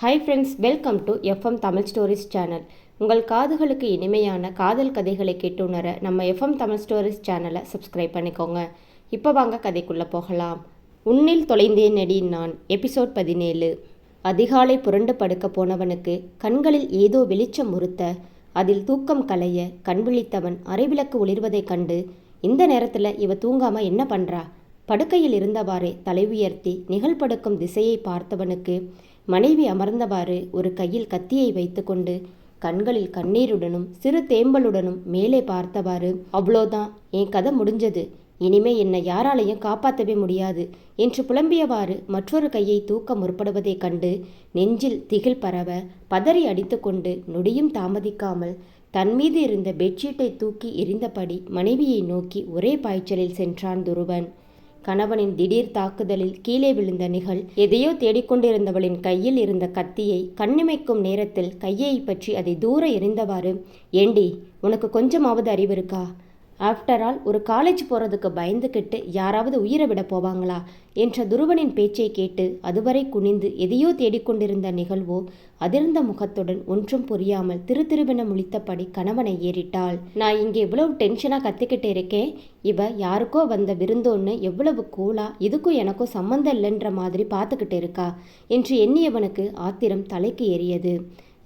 Hi friends welcome to FM Tamil stories channel உங்கள் காதுகளுக்கு இனிமையான காதல் கதைகளை கேட்டுணர நம்ம எஃப்எம் தமிழ் ஸ்டோரிஸ் சேனலை சப்ஸ்கிரைப் பண்ணிக்கோங்க. இப்போ வாங்க கதைக்குள்ளே போகலாம். உன்னில் தொலைந்தே நெடி நான் எபிசோட் பதினேழு. அதிகாலை புரண்டு படுக்க போனவனுக்கு கண்களில் ஏதோ வெளிச்சம் உறுத்த அதில் தூக்கம் கலைய கண் விழித்தவன் அரைவிளக்கு ஒளிர்வதைக் கண்டு இந்த நேரத்தில் இவ தூங்காம என்ன பண்ணுறா படுக்கையில் இருந்தவாறே தலை உயர்த்தி நிகழ்படுக்கும் திசையை பார்த்தவனுக்கு மனைவி அமர்ந்தவாறு ஒரு கையில் கத்தியை வைத்துக்கொண்டு கண்களில் கண்ணீருடனும் சிறு தேம்பலுடனும் மேலே பார்த்தவாறு அவ்வளோதான் என் கதை முடிஞ்சது. இனிமே என்னை யாராலையும் காப்பாற்றவே முடியாது என்று புலம்பியவாறு மற்றொரு கையை தூக்க முற்படுவதைக் கண்டு நெஞ்சில் திகில் பரவ பதறி அடித்துக்கொண்டு நொடியும் தாமதிக்காமல் தன் மீது இருந்த பெட்ஷீட்டை தூக்கி எரிந்தபடி மனைவியை நோக்கி ஒரே பாய்ச்சலில் சென்றான் துருவன். கணவனின் திடீர் தாக்குதலில் கீழே விழுந்த நிகழ் எதையோ தேடிக்கொண்டிருந்தவளின் கையில் இருந்த கத்தியை கண்ணிமைக்கும் நேரத்தில் கையை பற்றி அதை தூர எறிந்தவாறு ஏண்டி உனக்கு கொஞ்சமாவது அறிவு இருக்கா? ஆஃப்டர் ஆல் ஒரு காலேஜ் போகிறதுக்கு பயந்துக்கிட்டு யாராவது உயிரை விட போவாங்களா? என்ற துருவனின் பேச்சை கேட்டு அதுவரை குனிந்து எதையோ தேடிக்கொண்டிருந்த நிகழ்வோ அதிர்ந்த முகத்துடன் ஒன்றும் புரியாமல் திரு திருவென முழித்தபடி கணவனை ஏறிட்டாள். நான் இங்கே இவ்வளவு டென்ஷனாக கத்திக்கிட்டு இருக்கேன் இவ யாருக்கோ வந்த விருந்தோன்னு எவ்வளவு கூலா இதுக்கும் எனக்கும் சம்மந்தம் இல்லைன்ற மாதிரி பார்த்துக்கிட்டு இருக்கா? என்று எண்ணியவனுக்கு ஆத்திரம் தலைக்கு ஏறியது.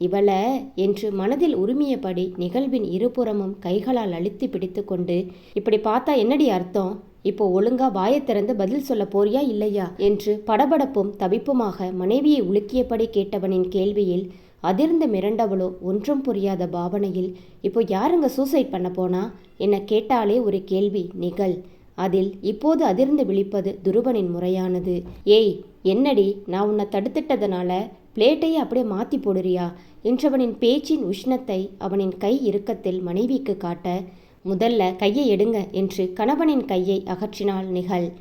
இவள என்று மனதில் உரிமையபடி நிகழ்வின் இருபுறமும் கைகளால் அழுத்தி பிடித்துக்கொண்டு இப்படி பார்த்தா என்னடி அர்த்தம்? இப்போ ஒழுங்கா வாயை திறந்து பதில் சொல்ல போறியா இல்லையா? என்று படபடப்பும் தவிப்புமாக மனைவியை உலுக்கியபடி கேட்டவனின் கேள்வியில் அதிர்ந்து மிரண்டவளோ ஒன்றும் புரியாத பாவனையில் இப்போ யாருங்க சூசைட் பண்ண போனா? என்னை கேட்டாலே ஒரு கேள்வி நிகழ். அதில் இப்போது அதிர்ந்து விழிப்பது துருவனின் முறையானது. ஏய் என்னடி? நான் உன்னை தடுத்துட்டதுனால பிளேட்டை அப்படியே மாற்றி போடுறியா? என்றவனின் பேச்சின் உஷ்ணத்தை அவனின் கை இறுக்கத்தில் மனைவிக்கு காட்ட முதல்ல கையை எடுங்க என்று கணவனின் கையை அகற்றினாள் நிகழ்.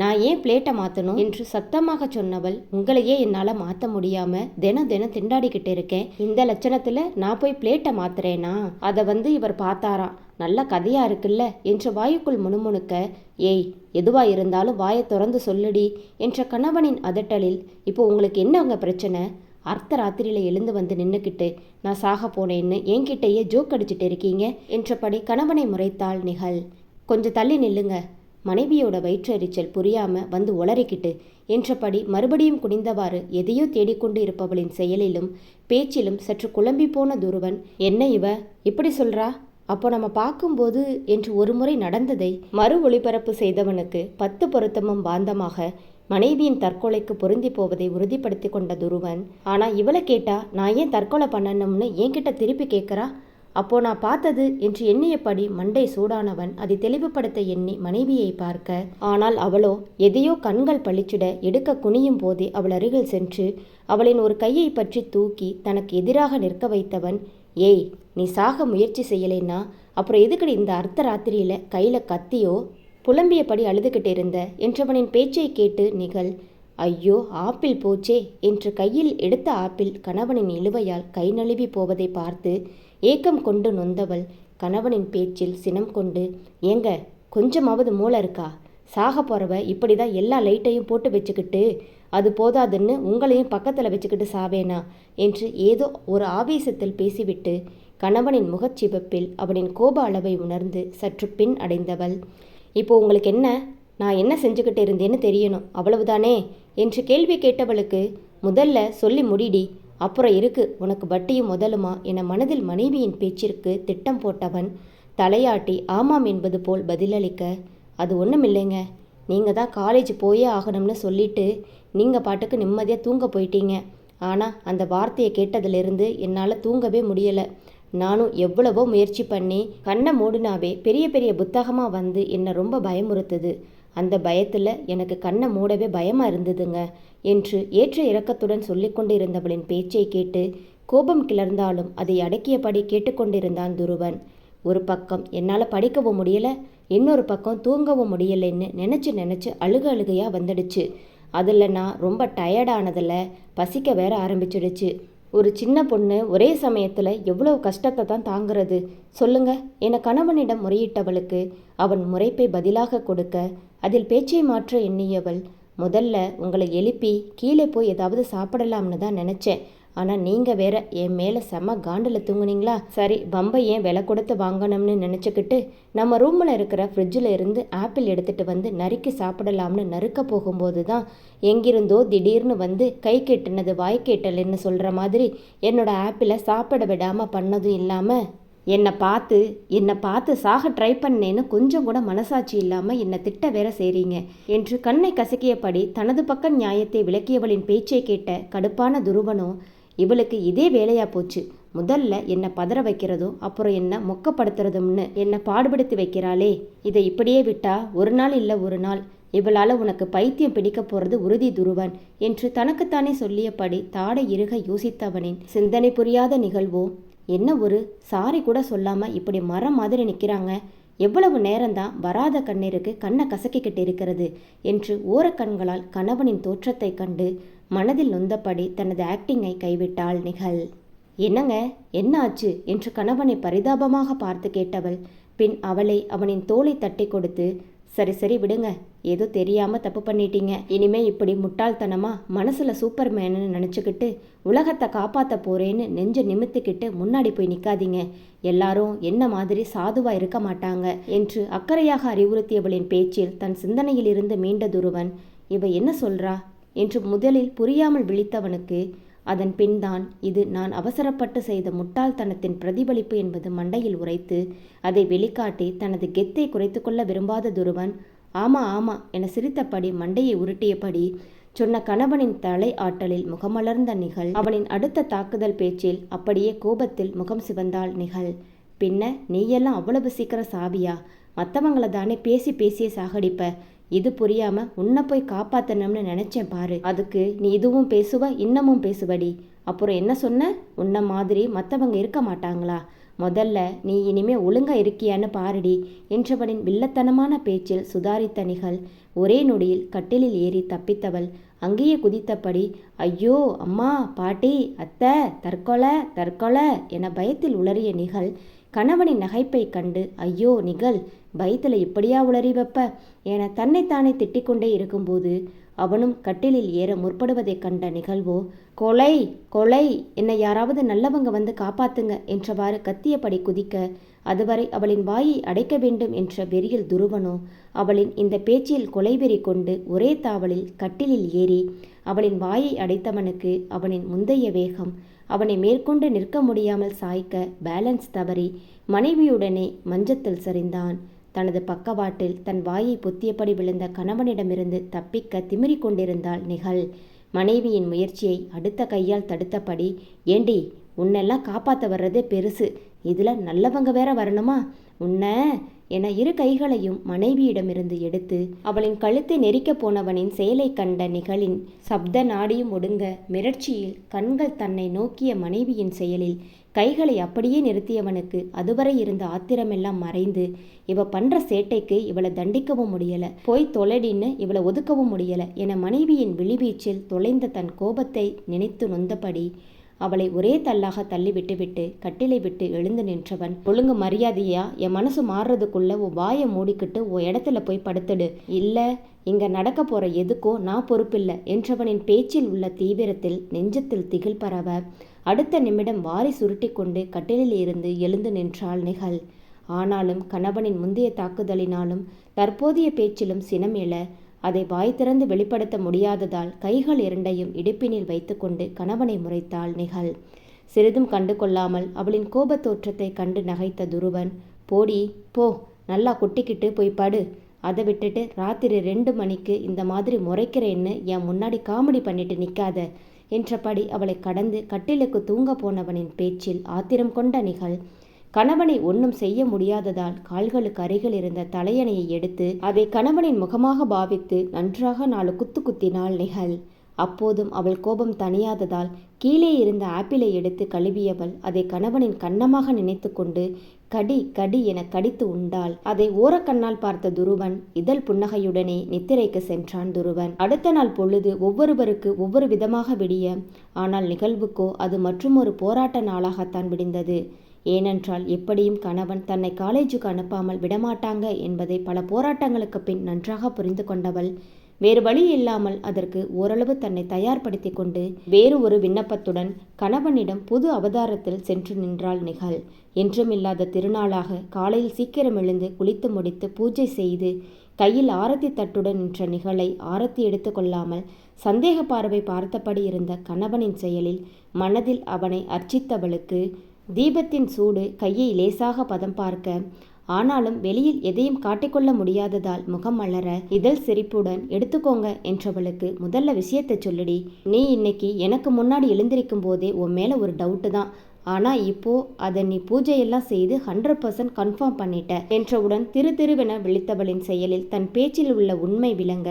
நான் ஏன் பிளேட்டை மாற்றணும் என்று சத்தமாக சொன்னவள் உங்களையே என்னால் மாற்ற முடியாம தினம் தினம் திண்டாடிக்கிட்டு இருக்கேன். இந்த லட்சணத்தில் நான் போய் பிளேட்டை மாத்துறேனா? அதை வந்து இவர் பார்த்தாராம். நல்ல கதையா இருக்குல்ல? என்ற வாயுக்குள் முணுமுணுக்க ஏய் எதுவா இருந்தாலும் வாயை திறந்து சொல்லுடி என்ற கணவனின் அதட்டலில் இப்போ உங்களுக்கு என்ன உங்க பிரச்சனை? அர்த்த ராத்திரியில எழுந்து வந்து நின்னுக்கிட்டு நான் சாக போனேன்னு என்கிட்டயே ஜோக் அடிச்சிட்டு இருக்கீங்க என்றபடி கணவனை முறைத்தாள் நிகழ். கொஞ்சம் தள்ளி நில்லுங்க. மனைவியோட வயிற்றெரிச்சல் புரியாம வந்து ஒளறிக்கிட்டு என்றபடி மறுபடியும் குனிந்தவாறு எதையோ தேடிக்கொண்டு இருப்பவளின் செயலிலும் பேச்சிலும் சற்று குழம்பி போன துருவன் என்ன இவ? இப்படி சொல்றா? அப்போ நம்ம பார்க்கும்போது என்று ஒருமுறை நடந்ததை மறு ஒளிபரப்பு செய்தவனுக்கு பத்து பொருத்தமும் பாந்தமாக மனைவியின் தற்கொலைக்கு பொருந்தி போவதை உறுதிப்படுத்தி கொண்ட துருவன் ஆனா இவளை கேட்டா நான் ஏன் தற்கொலை பண்ணணும்னு என்கிட்ட திருப்பி கேட்குறா? அப்போ நான் பார்த்தது என்று எண்ணியபடி மண்டை சூடானவன் அதை தெளிவுபடுத்த எண்ணி மனைவியை பார்க்க ஆனால் அவளோ எதையோ கண்கள் பளிச்சிட எடுக்க குனியும் போதே அவள் அருகில் சென்று அவளின் ஒரு கையை பற்றி தூக்கி தனக்கு எதிராக நிற்க வைத்தவன் ஏய் நீ சாக முயற்சி செய்யலைன்னா அப்புறம் எதுக்கடி இந்த அர்த்த ராத்திரியில கையில கத்தியோ? புலம்பியபடி அழுதுகிட்டு இருந்த என்றவனின் பேச்சை கேட்டு நிகழ் ஐயோ ஆப்பிள் போச்சே என்று கையில் எடுத்த ஆப்பிள் கணவனின் இழுவையால் கை நழுவி போவதை பார்த்து ஏக்கம் கொண்டு நொந்தவள் கணவனின் பேச்சில் சினம் கொண்டு ஏங்க கொஞ்சமாவது மூளை இருக்கா? சாக போறவ இப்படி தான் எல்லா லைட்டையும் போட்டு வச்சுக்கிட்டு அது போதாதுன்னு உங்களையும் பக்கத்தில் வச்சுக்கிட்டு சாவேனா? என்று ஏதோ ஒரு ஆவேசத்தில் பேசிவிட்டு கணவனின் முகச்சிவப்பில் அவனின் கோப அளவை உணர்ந்து சற்று பின் அடைந்தவள் இப்போ உங்களுக்கு என்ன? நான் என்ன செஞ்சுக்கிட்டு இருந்தேன்னு தெரியணும் அவ்வளவுதானே? என்று கேள்வி கேட்டவளுக்கு முதல்ல சொல்லி முடிடி அப்புறம் இருக்கு உனக்கு வட்டியும் முதலுமா? என மனதில் மனைவியின் பேச்சிற்கு திட்டம் போட்டவன் தலையாட்டி ஆமாம் என்பது போல் பதிலளிக்க அது ஒன்றும் இல்லைங்க நீங்கள் தான் காலேஜ் போயே ஆகணும்னு சொல்லிட்டு நீங்கள் பாட்டுக்கு நிம்மதியாக தூங்க போயிட்டீங்க. ஆனால் அந்த வார்த்தையை கேட்டதிலிருந்து என்னால் தூங்கவே முடியலை. நானும் எவ்வளவோ முயற்சி பண்ணி கண்ணை மூடினாவே பெரிய பெரிய புத்தகமாக வந்து என்னை ரொம்ப பயமுறுத்துது. அந்த பயத்தில் எனக்கு கண்ணை மூடவே பயமாக இருந்ததுங்க என்று ஏற்ற இறக்கத்துடன் சொல்லிக்கொண்டு இருந்தவளின் பேச்சை கேட்டு கோபம் கிளர்ந்தாலும் அதை அடக்கியபடி கேட்டுக்கொண்டிருந்தான் துருவன். ஒரு பக்கம் என்னால் படிக்கவும் முடியல இன்னொரு பக்கம் தூங்கவும் முடியலைன்னு நினச்சி நினச்சி அழுக அழுகையாக வந்துடுச்சு. அதில் நான் ரொம்ப டயர்டானதில் பசிக்க வேற ஆரம்பிச்சிடுச்சு. ஒரு சின்ன பொண்ணு ஒரே சமயத்தில் எவ்வளோ கஷ்டத்தை தான் தாங்குறது? சொல்லுங்க என கணவனிடம் முறையிட்டவளுக்கு அவன் முறைப்பை பதிலாக கொடுக்க அதில் பேச்சை மாற்ற எண்ணியவள் முதல்ல உங்களை எழுப்பி கீழே போய் ஏதாவது சாப்பிடலாம்னு தான் நினச்சேன். ஆனால் நீங்கள் வேற என் மேலே செம காண்டில் தூங்குனீங்களா? சரி பம்பை ஏன் விலை கொடுத்து வாங்கணும்னு நினச்சிக்கிட்டு நம்ம ரூமில் இருக்கிற ஃப்ரிட்ஜில் இருந்து ஆப்பிள் எடுத்துகிட்டு வந்து நறுக்கி சாப்பிடலாம்னு நறுக்க போகும்போது தான் எங்கிருந்தோ திடீர்னு வந்து கை கெட்டினது வாய் கேட்டலன்னு சொல்கிற மாதிரி என்னோட ஆப்பிளை சாப்பிட விடாமல் பண்ணதும் இல்லாமல் என்னை பார்த்து என்னை பார்த்து சாக ட்ரை பண்ணேன்னு கொஞ்சம் கூட மனசாட்சி இல்லாமல் என்னை திட்ட வேற செய்றீங்க என்று கண்ணை கசக்கியபடி தனது பக்கம் நியாயத்தை விளக்கியவளின் பேச்சை கேட்ட கடுப்பான துருவனோ இவளுக்கு இதே வேலையா போச்சு. முதல்ல என்னை பதற வைக்கிறதும் அப்புறம் என்னை மொக்கப்படுத்துறதும்னு என்னை பாடுபடுத்தி வைக்கிறாளே. இதை இப்படியே விட்டா ஒரு நாள் இல்லை ஒரு நாள். இவளால் உனக்கு பைத்தியம் பிடிக்க போறது உறுதி துருவன் என்று தனக்குத்தானே சொல்லியபடி தாடை இருக யோசித்தவனின் சிந்தனை புரியாத நிகழ்வோ என்ன ஒரு? சாரி கூட சொல்லாமல் இப்படி மரம் மாதிரி நிற்கிறாங்க எவ்வளவு நேரம்தான் வராத கண்ணீருக்கு கண்ணை கசக்கிக்கிட்டு இருக்கிறது என்று ஓரக்கண்களால் கணவனின் தோற்றத்தைக் கண்டு மனதில் நொந்தபடி தனது ஆக்டிங்கை கைவிட்டாள் நிகழ். என்னங்க? என்ன ஆச்சு? என்று கணவனை பரிதாபமாக பார்த்து கேட்டவள். பின் அவளை அவனின் தோலை தட்டி கொடுத்து சரி சரி விடுங்க. ஏதோ தெரியாம தப்பு பண்ணிட்டீங்க. இனிமே இப்படி முட்டாள்தனமா மனசுல சூப்பர் மேனு நினச்சிக்கிட்டு உலகத்தை காப்பாற்ற போறேன்னு நெஞ்ச நிமித்திக்கிட்டு முன்னாடி போய் நிக்காதீங்க. எல்லாரும் என்ன மாதிரி சாதுவா இருக்க மாட்டாங்க என்று அக்கறையாக அறிவுறுத்தியவளின் பேச்சில் தன் சிந்தனையிலிருந்து மீண்ட துருவன் இவ என்ன சொல்றா? என்று முதலில் புரியாமல் விழித்தவனுக்கு அதன் பின்தான் இது நான் அவசரப்பட்டு செய்த முட்டாள்தனத்தின் பிரதிபலிப்பு என்பது மண்டையில் உரைத்து அதை வெளிக்காட்டி தனது கெத்தை குறைத்து கொள்ள விரும்பாத துருவன் ஆமா ஆமா என சிரித்தபடி மண்டையை உருட்டியபடி சொன்ன கணவனின் தலை ஆட்டலில் முகமலர்ந்த நிகழ் அவனின் அடுத்த தாக்குதல் பேச்சில் அப்படியே கோபத்தில் முகம் சிவந்தாள் நிகழ். பின்ன நீயெல்லாம் அவ்வளவு சீக்கிரம் சாவியா? மற்றவங்கள தானே பேசி பேசியே சாகடிப்ப? இது புரியாம உன்னை போய் காப்பாத்தணும்னு நினைச்சேன் பாரு. அதுக்கு நீ இதுவும் பேசுவ இன்னமும் பேசுவடி. அப்புறம் என்ன சொன்ன? உன்ன மாதிரி மற்றவங்க இருக்க மாட்டாங்களா? முதல்ல நீ இனிமே ஒழுங்கா இருக்கியான்னு பாருடி. என்றவனின் வில்லத்தனமான பேச்சில் சுதாரித்த நிகழ் ஒரே நொடியில் கட்டிலில் ஏறி தப்பித்தவள். அங்கேயே குதித்தபடி ஐயோ அம்மா பாட்டி அத்தை தற்கொலை தற்கொலை என பயத்தில் உளறிய நிகழ் கணவனின் நகைப்பை கண்டு ஐயோ நிகழ் பயத்தில் இப்படியா உளறி வைப்ப? என தன்னைத்தானே திட்டிக்கொண்டே இருக்கும்போது அவனும் கட்டிலில் ஏற முற்படுவதைக் கண்ட நிகழ்வோ கொலை கொலை என்னை யாராவது நல்லவங்க வந்து காப்பாத்துங்க என்றவாறு கத்தியபடி குதிக்க அதுவரை அவளின் வாயை அடைக்க வேண்டும் என்ற வெறியில் துருவனோ அவளின் இந்த பேச்சில் கொலைவெறி கொண்டு ஒரே தாவலில் கட்டிலில் ஏறி அவளின் வாயை அடைத்தவனுக்கு அவனின் முந்தைய வேகம் அவனை மேற்கொண்டு நிற்க முடியாமல் சாய்க்க பேலன்ஸ் தவறி மனைவியுடனே மஞ்சத்தில் சரிந்தான். தனது பக்கவாட்டில் தன் வாயை பொத்தியபடி விழுந்த கணவனிடமிருந்து தப்பிக்க திமிரிக் கொண்டிருந்தாள் நிகழ். மனைவியின் முயற்சியை அடுத்த கையால் தடுத்தபடி ஏண்டி உன்னெல்லாம் காப்பாற்ற வர்றதே பெருசு. இதில் நல்லவங்க வேற வரணுமா? உன்ன என இரு கைகளையும் மனைவியிடமிருந்து எடுத்து அவளின் கழுத்தை நெரிக்க போனவனின் செயலை கண்ட நிகழின் சப்த நாடியும் ஒடுங்க மிரட்சியில் கண்கள் தன்னை நோக்கிய மனைவியின் செயலில் கைகளை அப்படியே நிறுத்தியவனுக்கு அதுவரை இருந்த ஆத்திரமெல்லாம் மறைந்து இவ பண்ற சேட்டைக்கு இவளை தண்டிக்கவும் முடியல போய் தொலைடின்னு இவளை ஒதுக்கவும் முடியல என மனைவியின் விழிவீச்சில் தொலைந்த தன் கோபத்தை நினைத்து நொந்தபடி அவளை ஒரே தள்ளாக தள்ளி விட்டுவிட்டு கட்டிலை விட்டு எழுந்து நின்றவன் ஒழுங்கு மரியாதையா? என் மனசு மாறுறதுக்குள்ள உன் வாயை மூடிக்கிட்டு உன் இடத்துல போய் படுத்துடு. இல்ல இங்க நடக்க போற எதுக்கோ நான் பொறுப்பில்லை என்றவனின் பேச்சில் உள்ள தீவிரத்தில் நெஞ்சத்தில் திகில் பரவ அடுத்த நிமிடம் வாரி சுருட்டி கொண்டு கட்டிலில் இருந்து எழுந்து நின்றாள் நிகழ். ஆனாலும் கணவனின் முந்தைய தாக்குதலினாலும் தற்போதைய பேச்சிலும் சினம் எழ அதை வாய் திறந்து வெளிப்படுத்த முடியாததால் கைகள் இரண்டையும் இடுப்பினில் வைத்துக்கொண்டு கணவனை முறைத்தாள் நிகழ். சிறிதும் கண்டு கொள்ளாமல் அவளின் கோபத் தோற்றத்தை கண்டு நகைத்த துருவன் போடி போ நல்லா கொட்டிக்கிட்டு போய் படு. அதை விட்டுட்டு ராத்திரி ரெண்டு மணிக்கு இந்த மாதிரி முறைக்கிறேன்னு என் முன்னாடி காமெடி பண்ணிட்டு நிற்காத என்றபடி அவளை கடந்து கட்டிலுக்கு தூங்க போனவனின் பேச்சில் ஆத்திரம் கொண்ட நிகழ். கணவனை ஒன்றும் செய்ய முடியாததால் கால்களுக்கு அருகில் இருந்த தலையணையை எடுத்து அதை கணவனின் முகமாக பாவித்து நன்றாக நாலு குத்து குத்தினாள் நிகழ். அப்போதும் அவள் கோபம் தணியாததால் கீழே இருந்த ஆப்பிளை எடுத்து கழுவியவள் அதை கணவனின் கன்னமாக நினைத்து கொண்டு கடி கடி என கடித்து உண்டாள். அதை ஓரக்கண்ணால் பார்த்த துருவன் இதழ் புன்னகையுடனே நித்திரைக்கு சென்றான் துருவன். அடுத்த நாள் பொழுது ஒவ்வொருவருக்கு ஒவ்வொரு விதமாக விடிய ஆனால் நிகழ்வுக்கோ அது மற்றுமொரு போராட்ட நாளாகத்தான் விடிந்தது. ஏனென்றால் எப்படியும் கணவன் தன்னை காலேஜுக்கு அனுப்பாமல் விடமாட்டாங்க என்பதை பல போராட்டங்களுக்கு பின் நன்றாக புரிந்து கொண்டவள் வேறு வழி இல்லாமல் அதற்கு ஓரளவு தன்னை தயார்படுத்தி கொண்டு வேறு ஒரு விண்ணப்பத்துடன் கணவனிடம் புது அவதாரத்தில் சென்று நின்றாள் நிகழ். என்றுமில்லாத திருநாளாக காலையில் சீக்கிரம் எழுந்து குளித்து முடித்து பூஜை செய்து கையில் ஆரத்தி தட்டுடன் நின்ற நிகழை ஆரத்தி எடுத்து கொள்ளாமல் சந்தேக பார்வை பார்த்தபடி இருந்த கணவனின் செயலில் மனதில் அவனை அர்ச்சித்தவளுக்கு தீபத்தின் சூடு கையை லேசாக பதம் பார்க்க ஆனாலும் வெளியில் எதையும் காட்டிக்கொள்ள முடியாததால் முகம் மலர இதழ் சிரிப்புடன் எடுத்துக்கோங்க என்றவளுக்கு முதல்ல விஷயத்தை சொல்லுடி. நீ இன்னைக்கு எனக்கு முன்னாடி எழுந்திருக்கும் போதே உன் மேலே ஒரு டவுட்டு தான். ஆனால் இப்போ அதை நீ பூஜையெல்லாம் செய்து ஹண்ட்ரட் பர்சன்ட் கன்ஃபார்ம் பண்ணிட்ட என்றவுடன் திரு திருவென விழித்தவளின் செயலில் தன் பேச்சில் உள்ள உண்மை விளங்க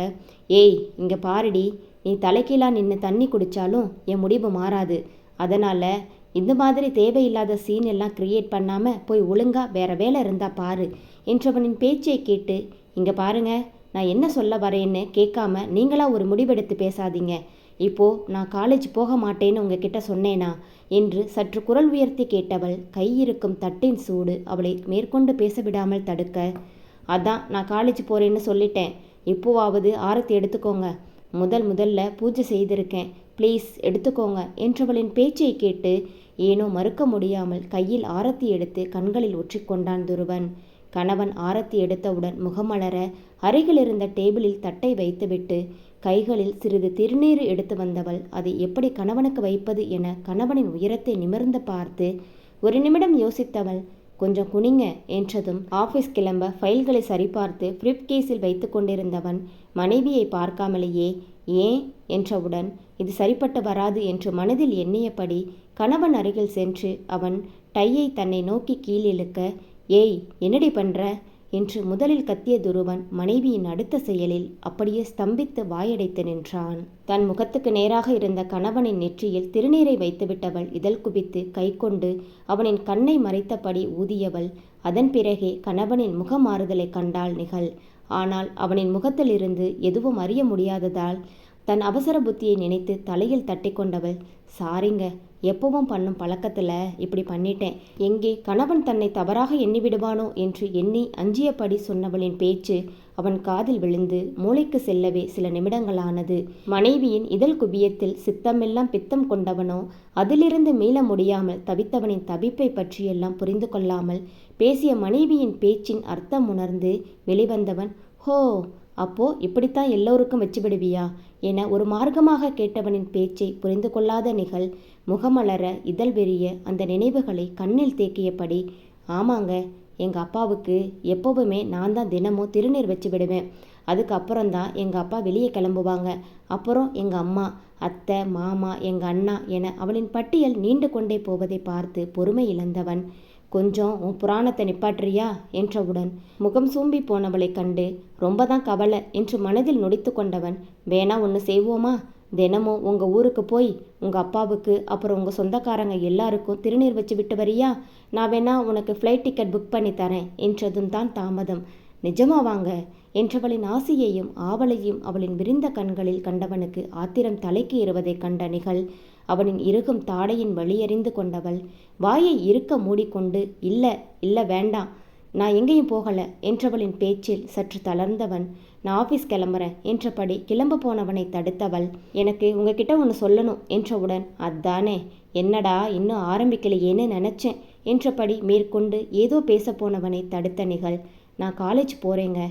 ஏய் இங்கே பாருடி. நீ தலைக்கீழா நின்று தண்ணி குடித்தாலும் என் முடிவு மாறாது. அதனால் இந்த மாதிரி தேவையில்லாத சீன் எல்லாம் கிரியேட் பண்ணாமல் போய் ஒழுங்காக வேற வேலை இருந்தால் பாரு என்றவனின் பேச்சை கேட்டு இங்கே பாருங்க நான் என்ன சொல்ல வரேன்னு கேட்காம நீங்களா ஒரு முடிவெடுத்து பேசாதீங்க. இப்போ நான் காலேஜ் போக மாட்டேன்னு உங்ககிட்ட சொன்னேனா? என்று சற்று குரல் உயர்த்தி கேட்டவள் கையிருக்கும் தட்டின் சூடு அவளை மேற்கொண்டு பேச விடாமல் தடுக்க அதான் நான் காலேஜ் போகிறேன்னு சொல்லிட்டேன். இப்போவாவது ஆரத்தி எடுத்துக்கோங்க. முதல் முதல்ல பூஜை செய்திருக்கேன். ப்ளீஸ் எடுத்துக்கோங்க. என்றவளின் பேச்சை கேட்டு ஏனோ மறுக்க முடியாமல் கையில் ஆரத்தி எடுத்து கண்களில் ஒற்றிக்கொண்டான் துருவன். கணவன் ஆரத்தி எடுத்தவுடன் முகமலர அருகில் இருந்த டேபிளில் தட்டை வைத்துவிட்டு கைகளில் சிறிது திருநீறு எடுத்து வந்தவள் அதை எப்படி கணவனுக்கு வைப்பது என கணவனின் உயரத்தை நிமிர்ந்து பார்த்து ஒரு நிமிடம் யோசித்தவள் கொஞ்சம் குனிங்க என்றதும் ஆபீஸ் கிளம்ப ஃபைல்களை சரிபார்த்து ஃப்ரிப் கேஸில் வைத்து கொண்டிருந்தவன் மனைவியை பார்க்காமலேயே ஏன்? என்றவுடன் இது சரிப்பட்டு வராது என்று மனதில் எண்ணியபடி கணவன் அருகில் சென்று அவன் டையை தன்னை நோக்கி கீழிழுக்க ஏய் என்னடி பண்ற? என்று முதலில் கத்திய துருவன் மனைவியின் அடுத்த செயலில் அப்படியே ஸ்தம்பித்து வாயடைத்து நின்றான். தன் முகத்துக்கு நேராக இருந்த கணவனின் நெற்றியில் திருநீரை வைத்துவிட்டவள் இதழ் குவித்து கைக்கொண்டு அவனின் கண்ணை மறைத்தபடி ஊதியவள் அதன் பிறகே கணவனின் முகமாறுதலை கண்டாள் நிகழ். ஆனால் அவனின் முகத்திலிருந்து எதுவும் அறிய முடியாததால் தன் அவசர புத்தியை நினைத்து தலையில் தட்டி கொண்டவள் சாரிங்க எப்பவும் பண்ணும் பழக்கத்தில் இப்படி பண்ணிட்டேன். எங்கே கணவன் தன்னை தவறாக எண்ணி விடுவானோ என்று எண்ணி அஞ்சியபடி சொன்னவளின் பேச்சு அவன் காதில் விழுந்து மூளைக்கு செல்லவே சில நிமிடங்களானது. மனைவியின் இதழ் குவியத்தில் சித்தமெல்லாம் பித்தம் கொண்டவனோ அதிலிருந்து மீள முடியாமல் தவித்தவனின் தவிப்பை பற்றியெல்லாம் புரிந்து கொள்ளாமல் பேசிய மனைவியின் பேச்சின் அர்த்தம் உணர்ந்து வெளிவந்தவன் ஹோ அப்போ இப்படித்தான் எல்லோருக்கும் வச்சு விடுவியா என ஒரு மார்க்கமாக கேட்டவனின் பேச்சை புரிந்து கொள்ளாத நிகழ் முகமலர இதழ் வெறிய அந்த நினைவுகளை கண்ணில் தேக்கியபடி ஆமாங்க எங்கள் அப்பாவுக்கு எப்போவுமே நான் தான் தினமும் திருநீர் வச்சு விடுவேன். அதுக்கப்புறம் தான் எங்கள் அப்பா வெளியே கிளம்புவாங்க. அப்புறம் எங்கள் அம்மா அத்தை மாமா எங்கள் அண்ணா என அவளின் பட்டியல் நீண்டு கொண்டே போவதை பார்த்து பொறுமை இழந்தவன். கொஞ்சம் உன் புராணத்தை நிப்பாட்டுறியா? என்றவுடன் முகம் சூம்பி போனவளை கண்டு ரொம்ப தான் கவலை என்று மனதில் நொடித்து கொண்டவன் வேணா ஒன்று செய்வோமா? தினமும் உங்கள் ஊருக்கு போய் உங்கள் அப்பாவுக்கு அப்புறம் உங்கள் சொந்தக்காரங்க எல்லாருக்கும் திருநீர் வச்சு விட்டு வரியா? நான் வேணா உனக்கு ஃப்ளைட் டிக்கெட் புக் பண்ணி தரேன் என்றதும் தான் தாமதம். நிஜமா வாங்க என்றவளின் ஆசையையும் ஆவலையும் அவளின் விரிந்த கண்களில் கண்டவனுக்கு ஆத்திரம் தலைக்கு ஏறுவதை கண்ட நிகழ் அவனின் இறுகும் தாடையின் வழியறிந்து கொண்டவள். வாயை இருக்க மூடிக்கொண்டு இல்லை இல்லை வேண்டாம். நான் எங்கேயும் போகல என்றவளின் பேச்சில் சற்று தளர்ந்தவன். நான் ஆஃபீஸ் கிளம்புறேன் என்றபடி கிளம்ப போனவனை தடுத்தவள். எனக்கு உங்ககிட்ட ஒன்று சொல்லணும் என்றவுடன் அதானே என்னடா இன்னும் ஆரம்பிக்கலையேன்னு நினச்சேன் என்றபடி மேற்கொண்டு ஏதோ பேச போனவனை தடுத்த நிகழ். நான் காலேஜ் போகிறேங்க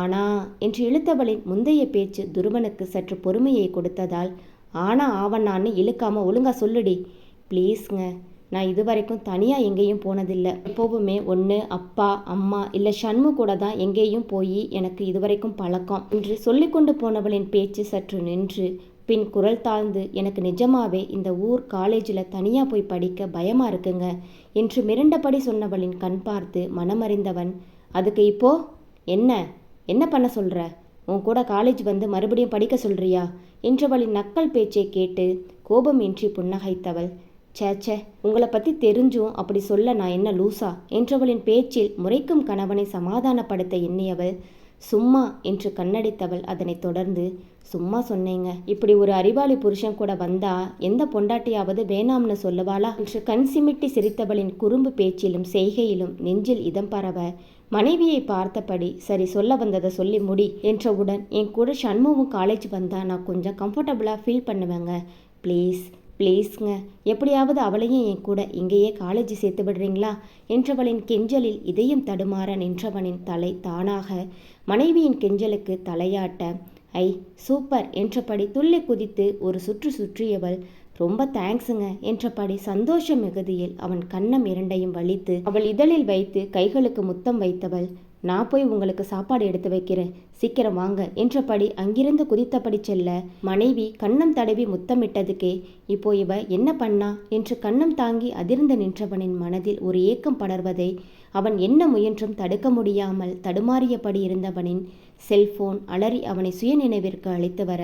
ஆனா என்று இழுத்தவளின் முந்தைய பேச்சு துருவனுக்கு சற்று பொறுமையை கொடுத்ததால் ஆனா ஆவண்ணான்னு இழுக்காமல் ஒழுங்கா சொல்லுடி. ப்ளீஸ்ங்க. நான் இது வரைக்கும் தனியாக எங்கேயும் போனதில்லை. எப்போவுமே ஒன்று அப்பா அம்மா இல்லை ஷண்மு கூட தான் எங்கேயும் போய் எனக்கு இதுவரைக்கும் பழக்கம். என்று சொல்லிக்கொண்டு போனவளின் பேச்சு சற்று நின்று பின் குரல் தாழ்ந்து எனக்கு நிஜமாவே இந்த ஊர் காலேஜில் தனியாக போய் படிக்க பயமாக இருக்குங்க என்று மிரண்டபடி சொன்னவளின் கண் பார்த்து மனமறிந்தவன் அதுக்கு இப்போ? என்ன? என்ன பண்ண சொல்கிற உன் கூட காலேஜ் வந்து மறுபடியும் படிக்க சொல்கிறியா என்றவளின் நக்கல் பேச்சை கேட்டு கோபமின்றி புன்னகைத்தவள். சேச்சே உங்களை பற்றி தெரிஞ்சும் அப்படி சொல்ல நான் என்ன லூசா? என்றவளின் பேச்சில் முறைக்கும் கணவனை சமாதானப்படுத்த எண்ணியவள் சும்மா என்று கண்ணடித்தவள் அதனைத் தொடர்ந்து சும்மா சொன்னேங்க. இப்படி ஒரு அறிவாளி புருஷன் கூட வந்தா எந்த பொண்டாட்டியாவது வேணாம்னு சொல்லுவாளா? என்று கண் சிமிட்டி சிரித்தவளின் குறும்பு பேச்சிலும் செய்கையிலும் நெஞ்சில் இதம் பரவ மனைவியை பார்த்தபடி சரி சொல்ல வந்ததை சொல்லி முடி என்றவுடன் என் கூட சண்முகம் காலேஜ் வந்தால் நான் கொஞ்சம் கம்ஃபர்டபுளாக ஃபீல் பண்ணுவேங்க. ப்ளீஸ் ப்ளீஸ்ங்க எப்படியாவது அவளையும் என் கூட இங்கேயே காலேஜ் சேர்த்து விடுறீங்களா? என்றவளின் கெஞ்சலில் இதயம் தடுமாற நின்றவனின் தலை தானாக மனைவியின் கெஞ்சலுக்கு தலையாட்ட ஐ சூப்பர் என்றபடி துள்ளி குதித்து ஒரு சுற்று சுற்றியவள் ரொம்ப தேங்க்ஸுங்க என்றபடி சந்தோஷ மிகுதியில் அவன் கண்ணம் இரண்டையும் வலித்து அவள் இதழில் வைத்து கைகளுக்கு முத்தம் வைத்தவள் நான் போய் உங்களுக்கு சாப்பாடு எடுத்து வைக்கிறேன் சீக்கிரம் வாங்க என்றபடி அங்கிருந்து குதித்தபடி செல்ல மனைவி கண்ணம் தடவி முத்தமிட்டதுக்கே இப்போ இவ என்ன பண்ணா? என்று கண்ணம் தாங்கி அதிர்ந்து நின்றவனின் மனதில் ஒரு ஏக்கம் படர்வதை அவன் என்ன முயன்றும் தடுக்க முடியாமல் தடுமாறியபடி இருந்தவனின் செல்போன் அலறி அவனை சுயநினைவிற்கு அழைத்து வர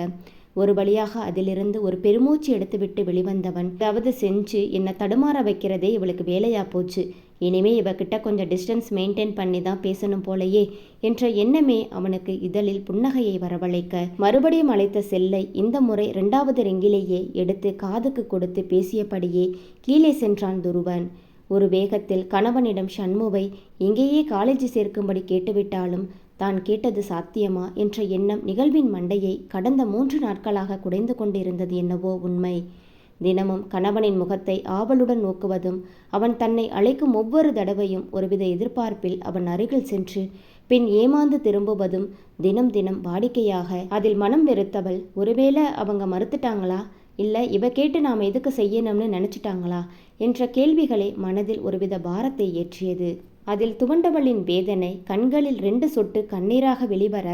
ஒரு வழியாக அதிலிருந்து ஒரு பெருமூச்சு எடுத்துவிட்டு வெளிவந்தவன் அதாவது செஞ்சு என்னை தடுமாற வைக்கிறதே இவளுக்கு வேலையா போச்சு. இனிமே இவகிட்ட கொஞ்சம் டிஸ்டன்ஸ் மெயின்டைன் பண்ணி தான் பேசணும் போலையே என்ற எண்ணமே அவனுக்கு இதழில் புன்னகையை வரவழைக்க மறுபடியும் அழைத்த செல்லை இந்த முறை இரண்டாவது ரெங்கிலேயே எடுத்து காதுக்கு கொடுத்து பேசியபடியே கீழே சென்றான் துருவன். ஒரு வேகத்தில் கணவனிடம் ஷண்முவை இங்கேயே காலேஜ் சேர்க்கும்படி கேட்டுவிட்டாலும் தான் கேட்டது சாத்தியமா என்ற எண்ணம் நிகழ்வின் மண்டையை கடந்த மூன்று நாட்களாக குடைந்து கொண்டிருந்தது என்னவோ உண்மை. தினமும் கணவனின் முகத்தை ஆவலுடன் நோக்குவதும் அவன் தன்னை அழைக்கும் ஒவ்வொரு தடவையும் ஒருவித எதிர்பார்ப்பில் அவன் அருகில் சென்று பின் ஏமாந்து திரும்புவதும் தினம் தினம் வாடிக்கையாக அதில் மனம் வெறுத்தவள் ஒருவேளை அவங்க மறுத்துட்டாங்களா? இல்லை இவ கேட்டு நாம் எதுக்கு செய்யணும்னு நினச்சிட்டாங்களா? என்ற கேள்விகளே மனதில் ஒருவித பாரத்தை ஏற்றியது. அதில் துவண்டவளின் வேதனை கண்களில் ரெண்டு சொட்டு கண்ணீராக வெளிவர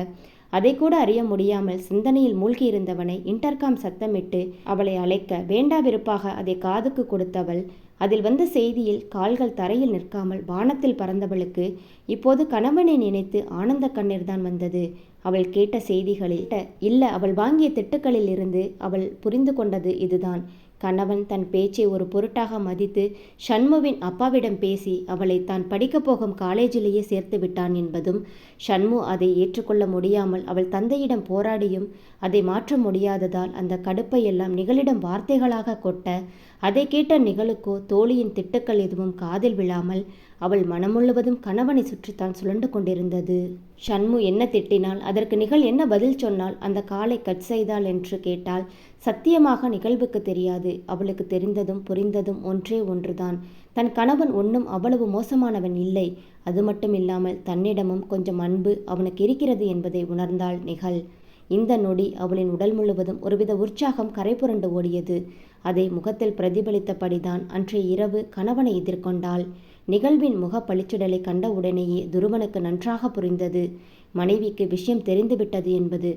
அதை கூட அறிய முடியாமல் சிந்தனையில் மூழ்கியிருந்தவனை இன்டர்காம் சத்தமிட்டு அவளை அழைக்க வேண்டாவிருப்பாக அதை காதுக்கு கொடுத்தவள் அதில் வந்த செய்தியில் கால்கள் தரையில் நிற்காமல் வானத்தில் பறந்தவளுக்கு இப்போது கணவனை நினைத்து ஆனந்த கண்ணீர் தான் வந்தது. அவள் கேட்ட செய்திகளில் இல்ல அவள் வாங்கிய திட்டுக்களில் இருந்து அவள் புரிந்து கொண்டது இதுதான். கணவன் தன் பேச்சை ஒரு பொருட்டாக மதித்து ஷண்முவின் அப்பாவிடம் பேசி அவளை தான் படிக்கப் போகும் காலேஜிலேயே சேர்த்து விட்டான் என்பதும் ஷண்மு அதை ஏற்றுக்கொள்ள முடியாமல் அவள் தந்தையிடம் போராடியும் அதை மாற்ற முடியாததால் அந்த கடுப்பை எல்லாம் நிகழிடம் வார்த்தைகளாக கொட்ட அதை கேட்ட நிகழுக்கோ தோழியின் திட்டுக்கள் எதுவும் காதில் விழாமல் அவள் மனம் முழுவதும் கணவனை சுற்றித்தான் சுழண்டு கொண்டிருந்தது. ஷண்மு என்ன திட்டினால் அதற்கு நிகழ் என்ன பதில் சொன்னால் அந்த காலை கட் செய்தாள் என்று கேட்டால் சத்தியமாக நிகழ்வுக்கு தெரியாது. அவளுக்கு தெரிந்ததும் புரிந்ததும் ஒன்றே ஒன்றுதான். தன் கணவன் ஒன்றும் அவ்வளவு மோசமானவன் இல்லை. அது மட்டும் இல்லாமல் தன்னிடமும் கொஞ்சம் அன்பு அவனுக்கு இருக்கிறது என்பதை உணர்ந்தாள் நிகழ். இந்த நொடி அவளின் உடல் முழுவதும் ஒருவித உற்சாகம் கரைபுரண்டு ஓடியது. அதை முகத்தில் பிரதிபலித்தபடிதான் அன்றைய இரவு கணவனை எதிர்கொண்டாள். நிகழ்வின் முக பளிச்சிடலை கண்ட உடனேயே துருவனுக்கு நன்றாக புரிந்தது. மனைவிக்கு விஷயம் தெரிந்துவிட்டது என்பது.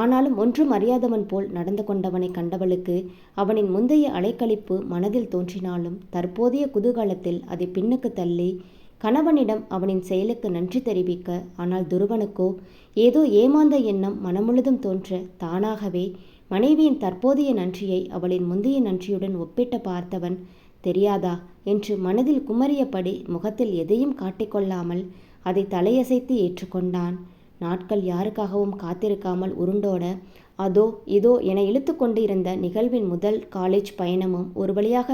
ஆனாலும் ஒன்றும் அறியாதவன் போல் நடந்து கொண்டவனை கண்டவளுக்கு அவனின் முந்தைய அலைக்கழிப்பு மனதில் தோன்றினாலும் தற்போதைய குதூகலத்தில் அதை பின்னுக்கு தள்ளி கணவனிடம் அவனின் செயலுக்கு நன்றி தெரிவிக்க ஆனால் துருவனுக்கோ ஏதோ ஏமாந்த எண்ணம் மனமுழுதும் தோன்ற தானாகவே மனைவியின் தற்போதைய நன்றியை அவளின் முந்தைய நன்றியுடன் ஒப்பிட்டு பார்த்தவன் தெரியாதா? என்று மனதில் குமரியபடி முகத்தில் எதையும் காட்டிக்கொள்ளாமல் அதை தலையசைத்து ஏற்றுக்கொண்டான். நாட்கள் யாருக்காகவும் காத்திருக்காமல் உருண்டோட அதோ இதோ என இழுத்து கொண்டிருந்த நிகழ்வின் முதல் காலேஜ் பயணமும் ஒரு வழியாக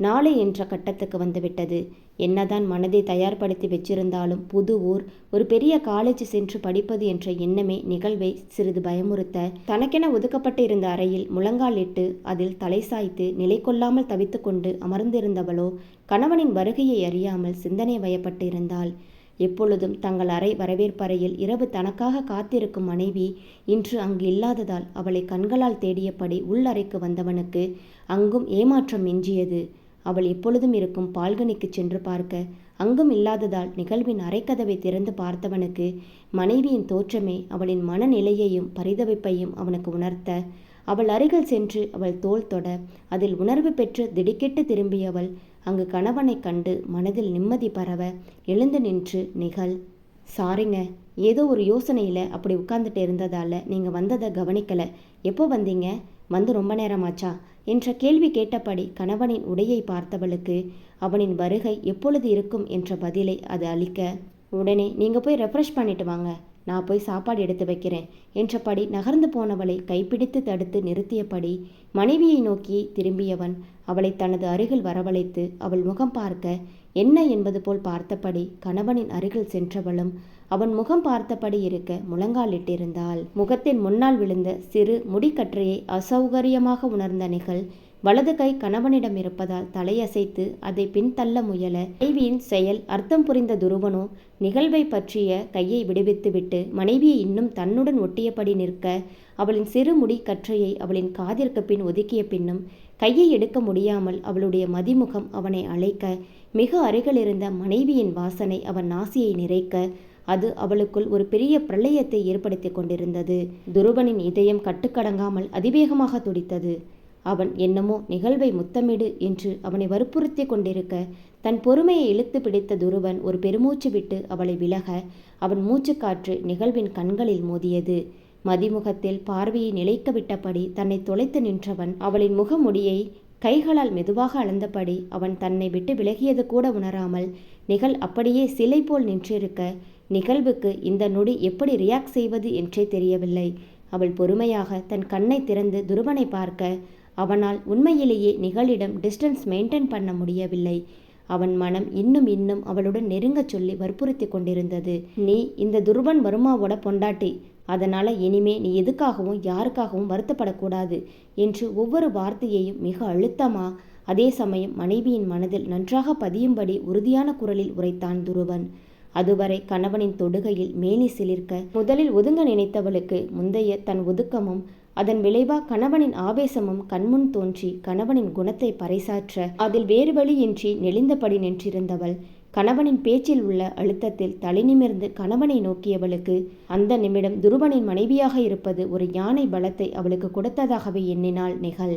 நாளை என்ற கட்டத்துக்கு வந்துவிட்டது. என்னதான் மனதை தயார்படுத்தி வச்சிருந்தாலும் புது ஊர் ஒரு பெரிய காலேஜ் சென்று படிப்பது என்ற எண்ணமே நிகழ்வை சிறிது பயமுறுத்த தனக்கென ஒதுக்கப்பட்டு இருந்த அறையில் முழங்காலிட்டு அதில் தலை சாய்த்து நிலை கொள்ளாமல் தவித்து கொண்டு அமர்ந்திருந்தவளோ கணவனின் வருகையை அறியாமல் சிந்தனை வயப்பட்டு இருந்தாள் எப்பொழுதும் தங்கள் அறை வரவேற்பறையில் இரவு தனக்காக காத்திருக்கும் மனைவி இன்று அங்கு இல்லாததால் அவளை கண்களால் தேடியபடி உள்ளறைக்கு வந்தவனுக்கு அங்கும் ஏமாற்றம் மிஞ்சியது. அவள் எப்பொழுதும் இருக்கும் பால்கனிக்கு சென்று பார்க்க அங்கும் இல்லாததால் நிகழ்வின் அரைக்கதவை திறந்து பார்த்தவனுக்கு மனைவியின் தோற்றமே அவளின் மனநிலையையும் பரிதவிப்பையும் அவனுக்கு உணர்த்த அவள் அருகில் சென்று அவள் தோல் தொட அதில் உணர்வு பெற்று திடுக்கிட்டு திரும்பியவள் அங்கு கணவனை கண்டு மனதில் நிம்மதி பரவ எழுந்து நின்று நிகழ். சாரிங்க ஏதோ ஒரு யோசனையில் அப்படி உட்கார்ந்துட்டு இருந்ததால நீங்கள் வந்ததை கவனிக்கலை. எப்போ வந்தீங்க? வந்து ரொம்ப நேரமாச்சா? என்ற கேள்வி கேட்டபடி கணவனின் உடையை பார்த்தவளுக்கு அவனின் வருகை எப்பொழுது இருக்கும் என்ற பதிலை அது அளிக்க உடனே நீங்கள் போய் ரெஃப்ரெஷ் பண்ணிட்டு வாங்க. நான் போய் சாப்பாடு எடுத்து வைக்கிறேன் என்றபடி நகர்ந்து போனவளை கைப்பிடித்து தடுத்து நிறுத்தியபடி மனைவியை நோக்கி திரும்பியவன் அவளை தனது அருகில் வரவழைத்து அவள் முகம் பார்க்க என்ன? என்பது போல் பார்த்தபடி கணவனின் அருகில் சென்றவளும் அவன் முகம் பார்த்தபடி இருக்க முழங்காலிட்டிருந்தாள். முகத்தின் முன்னால் விழுந்த சிறு முடிக்கற்றையை அசௌகரியமாக உணர்ந்த நிகழ் வலது கை கணவனிடம் இருப்பதால் தலையசைத்து அதை பின்தள்ள முயல மனைவியின் செயல் அர்த்தம் புரிந்த துருவனோ நிகழ்வை பற்றிய கையை விடுவித்துவிட்டு மனைவியை இன்னும் தன்னுடன் ஒட்டியபடி நிற்க அவளின் சிறு முடி கற்றையை அவளின் காதிற்கு பின் ஒதுக்கிய பின்னும் கையை எடுக்க முடியாமல் அவளுடைய மதிமுகம் அவனை அழைக்க மிக அருகிலிருந்த மனைவியின் வாசனை அவன் நாசியை நிறைக்க அது அவளுக்குள் ஒரு பெரிய பிரளயத்தை ஏற்படுத்தி கொண்டிருந்தது. துருவனின் இதயம் கட்டுக்கடங்காமல் அதிவேகமாக துடித்தது. அவன் என்னமோ நிகழ்வை முத்தமிடு என்று அவனை வற்புறுத்தி கொண்டிருக்க தன் பொறுமையை இழுத்து பிடித்த துருவன் ஒரு பெருமூச்சு விட்டு அவளை விலக அவன் மூச்சுக்காற்று நிகழ்வின் கண்களில் மோதியது. மதிமுகத்தில் பார்வையை நிலைக்க விட்டபடி தன்னை தொலைத்து நின்றவன் அவளின் முகமுடியை கைகளால் மெதுவாக அளந்தபடி அவன் தன்னை விட்டு விலகியது கூட உணராமல் நிகழ் அப்படியே சிலை போல் நின்றிருக்க நிகழ்வுக்கு இந்த நொடி எப்படி ரியாக்ட் செய்வது என்றே தெரியவில்லை. அவள் பொறுமையாக தன் கண்ணை திறந்து துருவனை பார்க்க அவனால் உண்மையிலேயே நிகழிடம் டிஸ்டன்ஸ் மெயின்டைன் பண்ண முடியவில்லை. அவன் மனம் இன்னும் இன்னும் அவளுடன் நெருங்கச் சொல்லி வற்புறுத்தி கொண்டிருந்தது. நீ இந்த துருவன் வருமாவோட பொண்டாட்டி அதனால இனிமே நீ எதுக்காகவும் யாருக்காகவும் வருத்தப்படக்கூடாது என்று ஒவ்வொரு வார்த்தையையும் மிக அழுத்தமா அதே சமயம் மனைவியின் மனதில் நன்றாக பதியும்படி உறுதியான குரலில் உரைத்தான் துருவன். அதுவரை கணவனின் தொடுகையில் மேனி சிலிர்க்க முதலில் ஒதுங்க நினைத்தவளுக்கு முந்தைய தன் ஒதுக்கமும் அதன் விளைவா கணவனின் ஆவேசமும் கண்முன் தோன்றி கணவனின் குணத்தை பறைசாற்ற அதில் வேறு வழியின்றி நெளிந்தபடி நின்றிருந்தவள். கணவனின் பேச்சில் உள்ள அழுத்தத்தில் தலைநிமிர்ந்து கணவனை நோக்கியவளுக்கு அந்த நிமிடம் துருவனின் மனைவியாக இருப்பது ஒரு யானை பலத்தை அவளுக்கு கொடுத்ததாகவே எண்ணினாள் நிகழ்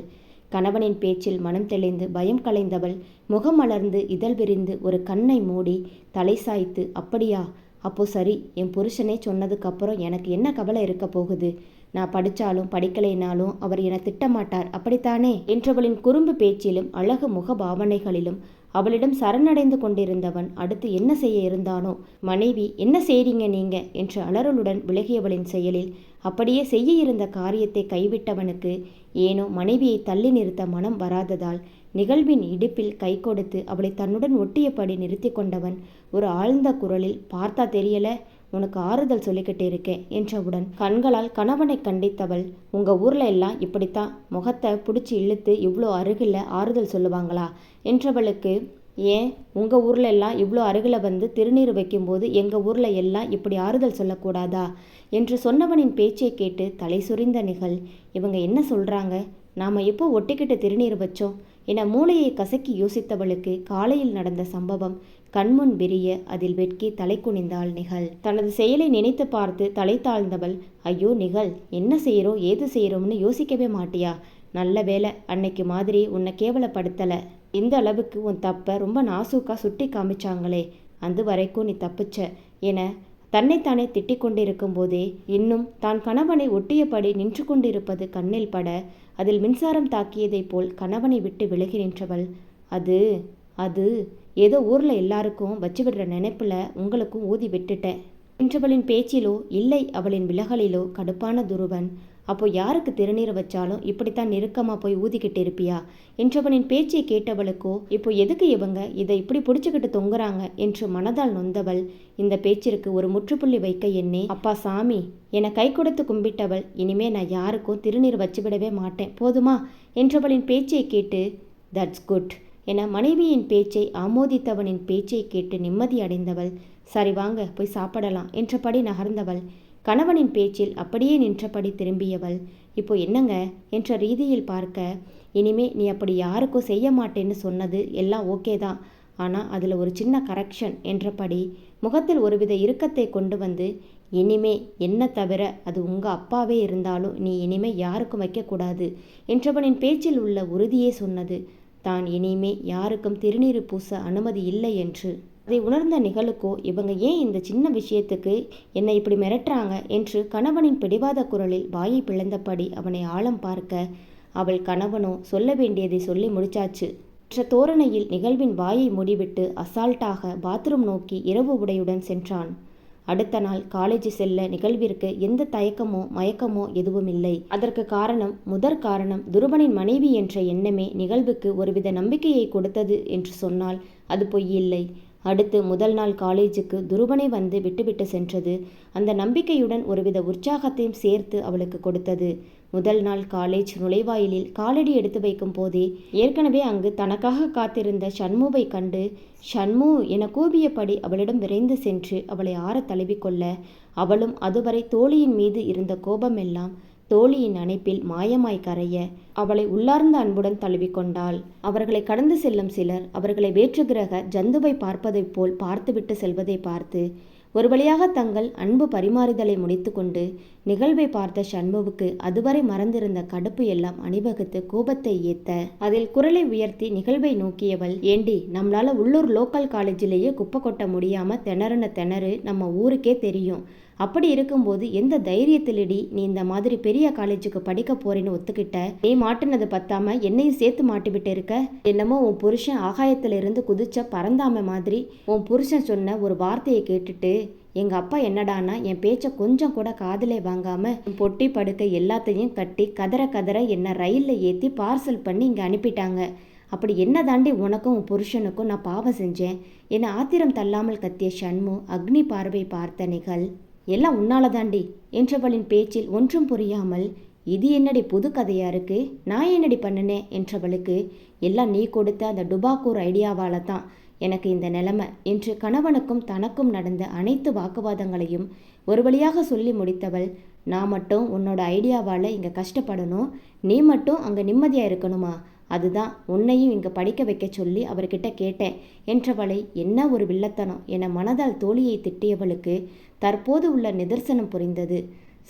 கணவனின் பேச்சில் மனம் தெளிந்து பயம் கலைந்தவள் முகம் மலர்ந்து இதழ் விரிந்து ஒரு கண்ணை மூடி தலை சாய்த்து அப்படியா? அப்போ சரி என் புருஷனே சொன்னதுக்கப்புறம் எனக்கு என்ன கவலை இருக்க போகுது? நான் படித்தாலும் படிக்கலைனாலும் அவர் என திட்டமாட்டார். அப்படித்தானே? என்றவளின் குறும்பு பேச்சிலும் அழகு முக பாவனைகளிலும் அவளிடம் சரணடைந்து கொண்டிருந்தவன் அடுத்து என்ன செய்ய இருந்தானோ? மனைவி என்ன செய்றீங்க நீங்க? என்று அலறலுடன் விலகியவளின் செயலில் அப்படியே செய்ய இருந்த காரியத்தை கைவிட்டவனுக்கு ஏனோ மனைவியை தள்ளி நிறுத்த மனம் வராததால் நிகழ்வின் இடுப்பில் கை கொடுத்து அவளை தன்னுடன் ஒட்டியபடி நிறுத்தி கொண்டவன் ஒரு ஆழ்ந்த குரலில் பார்த்தா தெரியல உனக்கு ஆறுதல் சொல்லிக்கிட்டு இருக்கேன் என்றவுடன் கண்களால் கணவனை கண்டித்தவள் உங்க ஊர்ல எல்லாம் இப்படித்தான் முகத்தை பிடிச்சி இழுத்து இவ்வளோ அருகில் ஆறுதல் சொல்லுவாங்களா? என்றவளுக்கு ஏன்? உங்கள் ஊரில் எல்லாம் இவ்வளோ அருகில் வந்து திருநீர் வைக்கும்போது எங்கள் ஊரில் எல்லாம் இப்படி ஆறுதல் சொல்லக்கூடாதா? என்று சொன்னவனின் பேச்சை கேட்டு தலை சுரிந்த நிகழ். இவங்க என்ன சொல்கிறாங்க நாம் எப்போ ஒட்டிக்கிட்டு திருநீர் வச்சோம்? என மூளையை கசக்கி யோசித்தவளுக்கு காலையில் நடந்த சம்பவம் கண்முன் விரிய அதில் வெட்கி தலை குனிந்தாள் நிகழ். தனது செயலை நினைத்து பார்த்து தலை தாழ்ந்தவள் ஐயோ நிகழ் என்ன செய்கிறோம் ஏது செய்கிறோம்னு யோசிக்கவே மாட்டியா? நல்ல வேலை அன்னைக்கு மாதிரி உன்னை கேவலப்படுத்தலை. இந்த அளவுக்கு உன் தப்பை ரொம்ப நாசூக்காக சுட்டி காமிச்சாங்களே அந்த வரைக்கும் நீ தப்பிச்ச என தன்னைத்தானே திட்டிக் கொண்டிருக்கும் போதே இன்னும் தான் கணவனை ஒட்டியபடி நின்று கொண்டிருப்பது கண்ணில் பட அதில் மின்சாரம் தாக்கியதைப் போல் கணவனை விட்டு விலகி நின்றவள். அது அது ஏதோ ஊரில் எல்லாருக்கும் வச்சு விடுற நினைப்பில் உங்களுக்கும் ஊதி விட்டுட்டேன். என்றவளின் பேச்சிலோ இல்லை அவளின் விலகலிலோ கடுப்பான துருவன். அப்போ யாருக்கு திருநீர் வச்சாலும் இப்படித்தான் நெருக்கமாக போய் ஊதிக்கிட்டு இருப்பியா? என்றவனின் பேச்சை கேட்டவளுக்கோ இப்போ எதுக்கு இவங்க இதை இப்படி பிடிச்சிக்கிட்டு தொங்குறாங்க? என்று மனதால் நொந்தவள் இந்த பேச்சிற்கு ஒரு முற்றுப்புள்ளி வைக்க என்னே. அப்பா சாமி என கை கொடுத்து கும்பிட்டவள் இனிமே நான் யாருக்கும் திருநீர் வச்சுவிடவே மாட்டேன். போதுமா? என்றவளின் பேச்சை கேட்டு தட்ஸ் குட் என மனைவியின் பேச்சை ஆமோதித்தவனின் பேச்சை கேட்டு நிம்மதி அடைந்தவள் சரி வாங்க போய் சாப்பிடலாம். என்றபடி நகர்ந்தவள். கணவனின் பேச்சில் அப்படியே நின்றபடி திரும்பியவள் இப்போ என்னங்க என்ற ரீதியில் பார்க்க இனிமே நீ அப்படி யாருக்கும் செய்ய மாட்டேன்னு சொன்னது எல்லாம் ஓகே தான். ஆனால் அதில் ஒரு சின்ன கரெக்ஷன் என்றபடி முகத்தில் ஒருவித இறுக்கத்தை கொண்டு வந்து இனிமே என்ன தவிர அது உங்கள் அப்பாவே இருந்தாலும் நீ இனிமே யாருக்கும் வைக்கக்கூடாது என்றவனின் பேச்சில் உள்ள உறுதியே சொன்னது தான் இனிமே யாருக்கும் திருநீறு பூச அனுமதி இல்லை என்று. அதை உணர்ந்த நிகழுக்கோ இவங்க ஏன் இந்த சின்ன விஷயத்துக்கு என்னை இப்படி மிரட்டுறாங்க என்று கணவனின் பிடிவாத குரலில் வாயை பிளந்தபடி அவனை ஆழம் பார்க்க அவள் கணவனோ சொல்ல வேண்டியதை சொல்லி முடிச்சாச்சு. மற்ற தோரணையில் நிகழ்வின் வாயை மூடிவிட்டு அசால்ட்டாக பாத்ரூம் நோக்கி இரவு உடையுடன் சென்றான். அடுத்த நாள் காலேஜ் செல்ல நிகழ்விற்கு எந்த தயக்கமோ மயக்கமோ எதுவும் இல்லை. அதற்கு காரணம் முதற் காரணம் துருவனின் மனைவி என்ற எண்ணமே நிகழ்வுக்கு ஒருவித நம்பிக்கையை கொடுத்தது என்று சொன்னால் அது பொய்யில்லை அடுத்து முதல் நாள் காலேஜுக்கு துருவனை வந்து விட்டுவிட்டு சென்றது. அந்த நம்பிக்கையுடன் ஒருவித உற்சாகத்தையும் சேர்த்து அவளுக்கு கொடுத்தது. முதல் நாள் காலேஜ் நுழைவாயிலில் காலடி எடுத்து வைக்கும் போதே ஏற்கனவே அங்கு தனக்காக காத்திருந்த ஷண்முவை கண்டு ஷண்மு என கூவியபடி அவளிடம் விரைந்து சென்று அவளை ஆற தழுவிக்கொள்ள. அவளும் அதுவரை தோழியின் மீது இருந்த கோபமெல்லாம் தோழியின் அணைப்பில் மாயமாய் கரைய அவளை உள்ளார்ந்த அன்புடன் தழுவிக்கொண்டாள். அவர்களை கடந்து செல்லும் சிலர் அவர்களை வேற்றுகிரக ஜந்துவை பார்ப்பதைப் போல் பார்த்துவிட்டு செல்வதை பார்த்து ஒரு வழியாக தங்கள் அன்பு பரிமாறுதலை முடித்துக்கொண்டு நிகழ்வை பார்த்த சண்முவுக்கு அதுவரை மறந்திருந்த கடுப்பு எல்லாம் அணிவகுத்து கோபத்தை ஏத்த. அதில் குரலை உயர்த்தி நிகழ்வை நோக்கியவள் ஏண்டி நம்மளால உள்ளூர் லோக்கல் காலேஜிலேயே குப்பை கொட்ட முடியாம திணறுன திணறு நம்ம ஊருக்கே தெரியும். அப்படி இருக்கும்போது எந்த தைரியத்திலடி நீ இந்த மாதிரி பெரிய காலேஜுக்கு படிக்க போறேன்னு ஒத்துக்கிட்ட? நீ மாட்டினது பத்தாம என்னையும் சேர்த்து மாட்டிவிட்டு இருக்க? என்னமோ உன் புருஷன் ஆகாயத்துல இருந்து குதிச்ச பறந்தாம மாதிரி உன் புருஷன் சொன்ன ஒரு வார்த்தையை கேட்டுட்டு எங்க அப்பா என்னடானா என் பேச்ச கொஞ்சம் கூட காதலே வாங்காம பொட்டி படுக்க எல்லாத்தையும் கட்டி கதற கதற என்ன ரயில்ல ஏத்தி பார்சல் பண்ணி இங்க அனுப்பிட்டாங்க. அப்படி என்ன தாண்டி உனக்கும் உன் புருஷனுக்கும் நான் பாவம் செஞ்சேன்? என்னை ஆத்திரம் தள்ளாமல் கத்திய ஷண்மு அக்னி பார்வை பார்த்த நிகழ் எல்லாம் உன்னால தாண்டி என்றவளின் பேச்சில் ஒன்றும் புரியாமல் இது என்னடி புது கதையா இருக்கு? நான் என்னடி பண்ணினேன் என்றவளுக்கு எல்லாம் நீ கொடுத்த அந்த டுபாக்கூர் ஐடியாவால தான் எனக்கு இந்த நிலைமை என்று கணவனுக்கும் தனக்கும் நடந்த அனைத்து வாக்குவாதங்களையும் ஒரு வழியாக சொல்லி முடித்தவள் நான் மட்டும் உன்னோட ஐடியாவால் இங்கே கஷ்டப்படணும். நீ மட்டும் அங்கே நிம்மதியாக இருக்கணுமா? அதுதான் உன்னையும் இங்கே படிக்க வைக்க சொல்லி அவர்கிட்ட கேட்டேன். என்றவளை என்ன ஒரு வில்லத்தனம் என மனதால் தோழியை திட்டியவளுக்கு தற்போது உள்ள நிதர்சனம் புரிந்தது.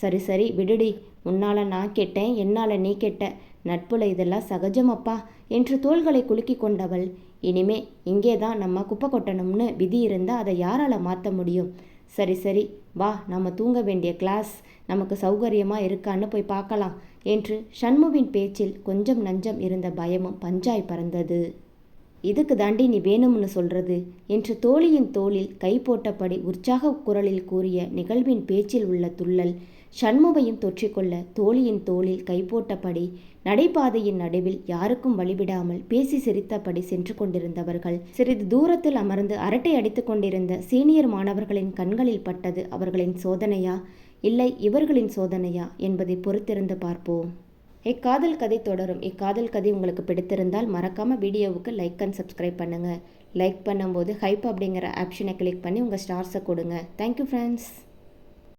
சரி சரி விடுடி. உன்னால நான் கேட்டேன் என்னால் நீ கேட்ட. நட்புல இதெல்லாம் சகஜமப்பா என்று தோள்களை குலுக்கி கொண்டவள் இனிமே இங்கே தான் நம்ம குப்பை கொட்டணும்னு விதி இருந்தால் அதை யாரால் மாற்ற முடியும்? சரி சரி வா நம்ம தூங்க வேண்டிய கிளாஸ் நமக்கு சௌகரியமாக இருக்கான்னு போய் பார்க்கலாம். என்று ஷண்முவின் பேச்சில் கொஞ்சம் நஞ்சம் இருந்த பயமும் பஞ்சாய் பறந்தது. இதுக்கு தாண்டி நீ வேணும்னு சொல்றது? என்று தோழியின் தோளில் கை போட்டபடி உற்சாக குரலில் கூறிய நிகழ்வின் பேச்சில் உள்ள துள்ளல் ஷண்முவையும் தொற்றிக்கொள்ள தோழியின் தோளில் கை போட்டபடி நடைபாதையின் நடுவில் யாருக்கும் வழிவிடாமல் பேசி சிரித்தபடி சென்று கொண்டிருந்தவர்கள். சிறிது தூரத்தில் அமர்ந்து அரட்டை அடித்துக் கொண்டிருந்த சீனியர் மாணவர்களின் கண்களில் பட்டது அவர்களின் சோதனையா? இல்லை இவர்களின் சோதனையா? என்பதை பொறுத்திருந்து பார்ப்போம். இக்காதல் கதை தொடரும். இக்காதல் கதை உங்களுக்கு பிடித்திருந்தால் மறக்காமல் வீடியோவுக்கு லைக் அண்ட் சப்ஸ்கிரைப் பண்ணுங்கள் லைக் பண்ணும்போது ஹைப் அப்படிங்கிற ஆப்ஷனை கிளிக் பண்ணி உங்கள் ஸ்டார்ஸை கொடுங்க. Thank you friends